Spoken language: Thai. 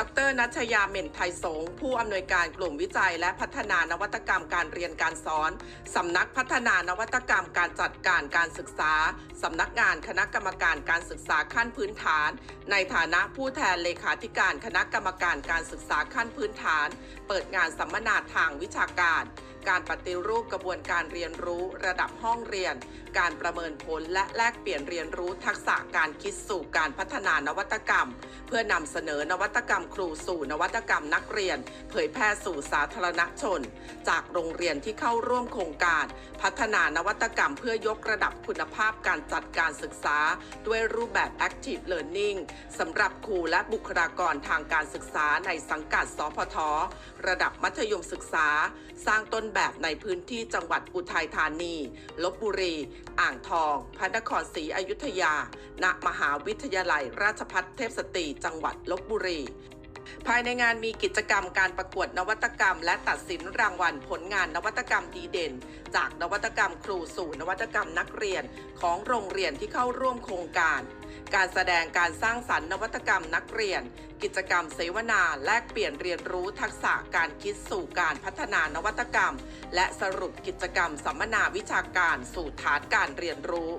ดรนัชยาเหม็นไทยสงผู้อำนวยการกลุ่มวิจัย และพัฒนานวัตกรรมการเรียนการสอนสำนักพัฒนานวัตกรรมการจัดการการศึกษาสำนักงานคณะกรรมการการศึกษาขั้นพื้นฐาน ในฐานะผู้แทนเลขาธิการคณะกรรมการการศึกษาขั้นพื้นฐาน เปิดงานสัมมนาทางวิชาการ การปฏิรูปกระบวนการเรียนรู้ระดับห้องเรียน การประเมินผลและแลกเปลี่ยนเรียนรู้ทักษะการคิดสู่การพัฒนานวัตกรรม เพื่อนำเสนอนวัตกรรมครูสู่นวัตกรรมนักเรียน เผยแพร่สู่สาธารณชน จากโรงเรียนที่เข้าร่วมโครงการ พัฒนานวัตกรรมเพื่อยกระดับคุณภาพการจัดการศึกษา ด้วยรูปแบบ Active Learning สำหรับครูและบุคลากรทางการศึกษาในสังกัดสพทระดับมัธยมศึกษา สร้างต้นแบบในพื้นที่จังหวัดอุทัยธานี ลบบุรี อ่างทอง พระนครศรีอยุธยา ณ มหาวิทยาลัยราชภัฏเทพสตรีจังหวัดลบบุรีภายในงานมีกิจกรรมการประกวดนวัตกรรม และตัดสินรางวัลผลงานนวัตกรรมดีเด่น จากนวัตกรรมครูสู่นวัตกรรมนักเรียนของโรงเรียนที่เข้าร่วมโครงการ การแสดงการสร้างสรรค์นวัตกรรมนักเรียน กิจกรรมเสวนาแลกเปลี่ยนเรียนรู้ทักษะการคิดสู่การพัฒนานวัตกรรม และสรุปกิจกรรมสัมมนาวิชาการสู่ฐานการเรียนรู้